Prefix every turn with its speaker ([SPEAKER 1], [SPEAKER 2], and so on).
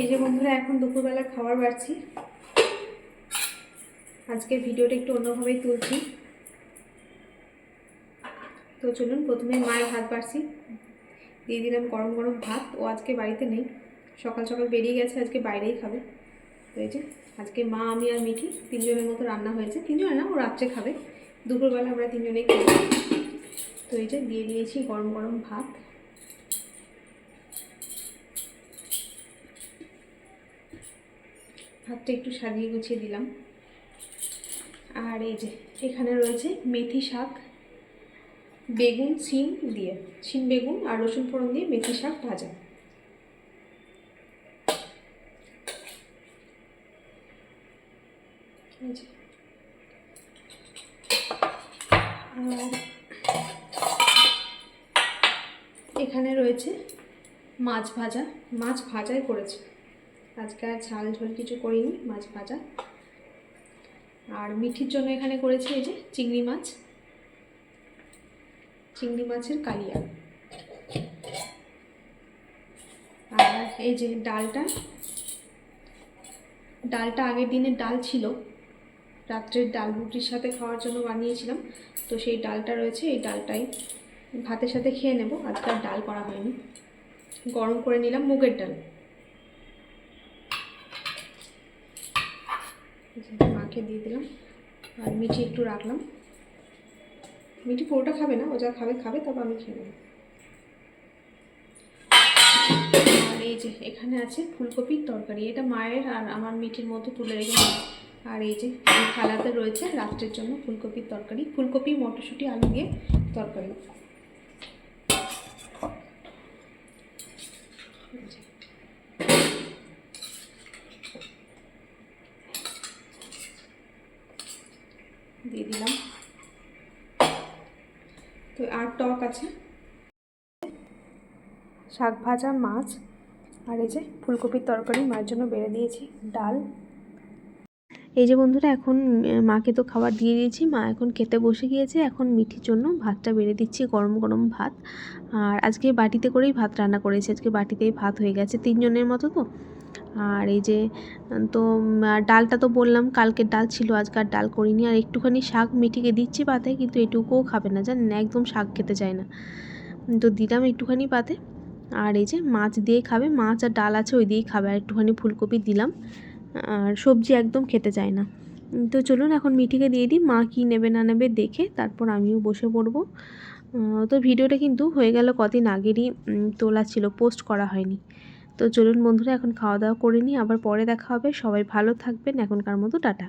[SPEAKER 1] এই যে বন্ধুরা, এখন দুপুরবেলা খাবার বাড়ছি। আজকের ভিডিওটা একটু অন্যভাবেই তুলছি। তো চলুন, প্রথমে মায়ের ভাত বাড়ছি। দিয়ে দিলাম গরম গরম ভাত। ও আজকে বাড়িতে নেই। সকাল সকাল বেরিয়ে গেছে, আজকে বাইরেই খাবে। এই যে, আজকে মা, আমি আর মিঠি তিনজনের মতো রান্না হয়েছে। তিনজনে না, ও রাত্রে খাবে। দুপুরবেলা আমরা তিনজনেই খাব। তো এই যে, দিয়ে দিয়েছি গরম গরম ভাত। ভাতটা একটু সাজিয়ে গুছিয়ে দিলাম। আর এই যে, এখানে রয়েছে মেথি শাক, বেগুন শিম দিয়ে শিম বেগুন আর রসুন ফোড়ন দিয়ে মেথি শাক ভাজা। এখানে রয়েছে মাছ ভাজা, মাছ ভাজাই করেছে। আজকে আর ঝাল ঝোল কিছু করিনি, মাছ ভাজা। আর মিঠির জন্য এখানে করেছি এই যে চিংড়ি মাছ। চিংড়ি মাছের কালিয়া। আর এই যে ডালটা ডালটা আগের দিনের ডাল ছিল। রাত্রের ডাল রুটির সাথে খাওয়ার জন্য বানিয়েছিলাম। তো সেই ডালটা রয়েছে, এই ডালটাই ভাতের সাথে খেয়ে নেব। আজকে আর ডাল করা হয়নি। গরম করে নিলাম মুগের ডাল। মাকে দিয়ে দিলাম। আর মিঠি একটু রাখলাম। মিঠি পুরোটা খাবে না, ও যা খাবে খাবে তবে আমি খেয়ে নেব। আর এই যে এখানে আছে ফুলকপির তরকারি। এটা মায়ের আর আমার মিঠির মতো তুলে রেখে আর এই যে থালাতে রয়েছে রাত্রের জন্য ফুলকপির তরকারি। ফুলকপি, মটরশুঁটি, আলু দিয়ে তরকারি এই যে। দিয়ে দিলাম। তো আর টক আছে। শাক ভাজা, মাছ, আর এই যে ফুলকপির তরকারি, মায়ের জন্য বেড়ে দিয়েছি ডাল। এই যে বন্ধুরা, এখন মাকে তো খাবার দিয়ে দিয়েছি। মা এখন খেতে বসে গিয়েছে। এখন মিঠির জন্য ভাতটা বেড়ে দিচ্ছি, গরম গরম ভাত। আর আজকে বাটিতে করেই ভাত রান্না করেছি। আজকে বাটিতেই ভাত হয়ে গেছে তিনজনের মতো তো। আর এই যে তো ডালটা তো বললাম, কালকের ডাল ছিল, আজকে আর ডাল করিনি। আর একটুখানি শাক মিঠিকে দিচ্ছি পাতে, কিন্তু এটুকুও খাবে না, জানেন? একদম শাক খেতে চায় না। তো দিলাম একটুখানি পাতে। আর এই যে, মাছ দিয়ে খাবে, মাছ আর ডাল আছে, ওই দিয়েই খাবে। আর একটুখানি ফুলকপি দিলাম, আর সবজি একদম খেতে চায় না। তো চলুন, এখন মিঠিকে দিয়ে দিই, মা কী নেবে না নেবে দেখে তারপর আমিও বসে পড়ব। তো ভিডিওটা কিন্তু হয়ে গেল কদিন আগেরই তোলা ছিল, পোস্ট করা হয়নি। তো চলুন বন্ধুরা, এখন খাওয়া দাওয়া করে নিই। আবার পরে দেখা হবে। সবাই ভালো থাকবেন। এখনকার মতো টাটা।